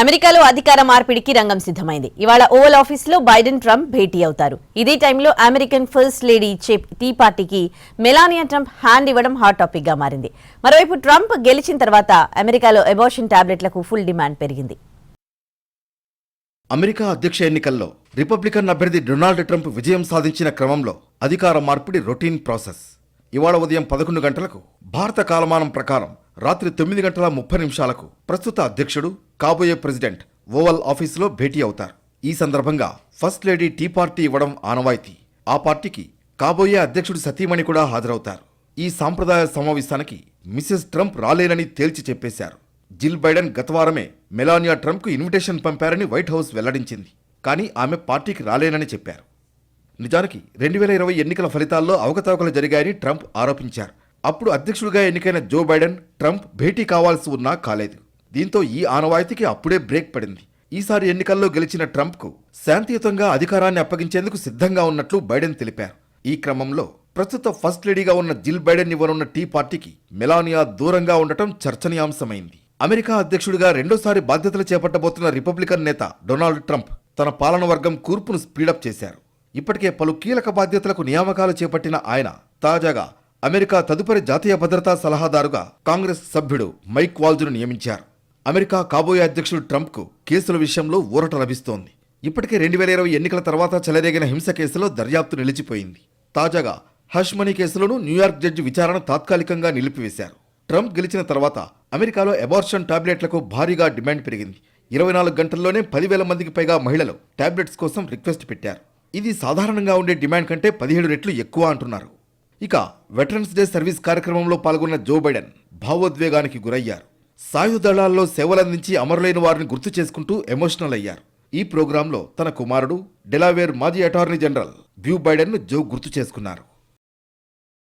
అమెరికాలో అధికార మార్పిడికి రంగం సిద్ధమైంది. ఇవాళ ఓవల్ ఆఫీస్లో బైడెన్ ట్రంప్ భేటీ అవుతారు. ఇదే టైంలో అమెరికన్ ఫస్ట్ లేడీ ఇచ్చే టీ పార్టీకి మెలానియా ట్రంప్ హ్యాండ్ ఇవ్వడం హాట్ టాపిక్గా మారింది. మరోవైపు ట్రంప్ గెలిచిన తర్వాత అమెరికాలో ఎబోషన్ టాబ్లెట్లకు ఫుల్ డిమాండ్ పెరిగింది. అమెరికా అధ్యక్ష ఎన్నికల్లో రిపబ్లికన్ అభ్యర్థి డొనాల్డ్ ట్రంప్ విజయం సాధించిన క్రమంలో అధికార మార్పిడి రొటీన్ ప్రాసెస్. ఇవాళ ఉదయం పదకొండు గంటలకు భారత కాలమానం ప్రకారం రాత్రి తొమ్మిది గంటల ముప్పై నిమిషాలకు ప్రస్తుత అధ్యక్షుడు కాబోయే ప్రెసిడెంట్ ఓవల్ ఆఫీసులో భేటీ అవుతారు. ఈ సందర్భంగా ఫస్ట్ లేడీ టీ పార్టీ ఇవ్వడం ఆనవాయితీ. ఆ పార్టీకి కాబోయే అధ్యక్షుడు సతీమణి కూడా హాజరవుతారు. ఈ సాంప్రదాయ సమావేశానికి మిసెస్ ట్రంప్ రాలేనని తేల్చి చెప్పేశారు. జిల్ బైడెన్ గతవారమే మెలానియా ట్రంప్కు ఇన్విటేషన్ పంపారని వైట్ హౌస్ వెల్లడించింది. కానీ ఆమె పార్టీకి రాలేనని చెప్పారు. నిజానికి రెండు వేల ఇరవై ఎన్నికల ఫలితాల్లో అవకతవకలు జరిగాయని ట్రంప్ ఆరోపించారు. అప్పుడు అధ్యక్షుడిగా ఎన్నికైన జో బైడెన్ ట్రంప్ భేటీ కావాల్సి ఉన్నా కాలేదు. దీంతో ఈ ఆనవాయితీకి అప్పుడే బ్రేక్ పడింది. ఈసారి ఎన్నికల్లో గెలిచిన ట్రంప్కు శాంతియుతంగా అధికారాన్ని అప్పగించేందుకు సిద్ధంగా ఉన్నట్లు బైడెన్ తెలిపారు. ఈ క్రమంలో ప్రస్తుత ఫస్ట్ లేడీగా ఉన్న జిల్ బైడెన్ ఇవ్వనున్న టీ పార్టీకి మెలానియా దూరంగా ఉండటం చర్చనీయాంశమైంది. అమెరికా అధ్యక్షుడిగా రెండోసారి బాధ్యతలు చేపట్టబోతున్న రిపబ్లికన్ నేత డొనాల్డ్ ట్రంప్ తన పాలన వర్గం కూర్పును స్పీడప్ చేశారు. ఇప్పటికే పలు కీలక బాధ్యతలకు నియామకాలు చేపట్టిన ఆయన తాజాగా అమెరికా తదుపరి జాతీయ భద్రతా సలహాదారుగా కాంగ్రెస్ సభ్యుడు మైక్ వాల్జ్ను నియమించారు. అమెరికా కాబోయే అధ్యక్షుడు ట్రంప్కు కేసుల విషయంలో ఊరట లభిస్తోంది. ఇప్పటికే రెండు వేల ఇరవై ఎన్నికల తర్వాత చెలరేగిన హింస కేసులో దర్యాప్తు నిలిచిపోయింది. తాజాగా హష్ మనీ కేసులోనూ న్యూయార్క్ జడ్జి విచారణ తాత్కాలికంగా నిలిపివేశారు. ట్రంప్ గెలిచిన తర్వాత అమెరికాలో అబార్షన్ టాబ్లెట్లకు భారీగా డిమాండ్ పెరిగింది. ఇరవై నాలుగు గంటల్లోనే పదివేల మందికి పైగా మహిళలు టాబ్లెట్స్ కోసం రిక్వెస్ట్ పెట్టారు. ఇది సాధారణంగా ఉండే డిమాండ్ కంటే పదిహేడు రెట్లు ఎక్కువ అంటున్నారు. ఇక వెటరన్స్ డే సర్వీస్ కార్యక్రమంలో పాల్గొన్న జో బైడెన్ భావోద్వేగానికి గురయ్యారు. సాయుధ దళాల్లో సేవలందించి అమరులైన వారిని గుర్తు చేసుకుంటూ ఎమోషనల్ అయ్యారు. ఈ ప్రోగ్రాంలో తన కుమారుడు డెలావేర్ మాజీ అటార్నీ జనరల్ బ్యూ బైడెన్ను జో గుర్తు చేసుకున్నారు.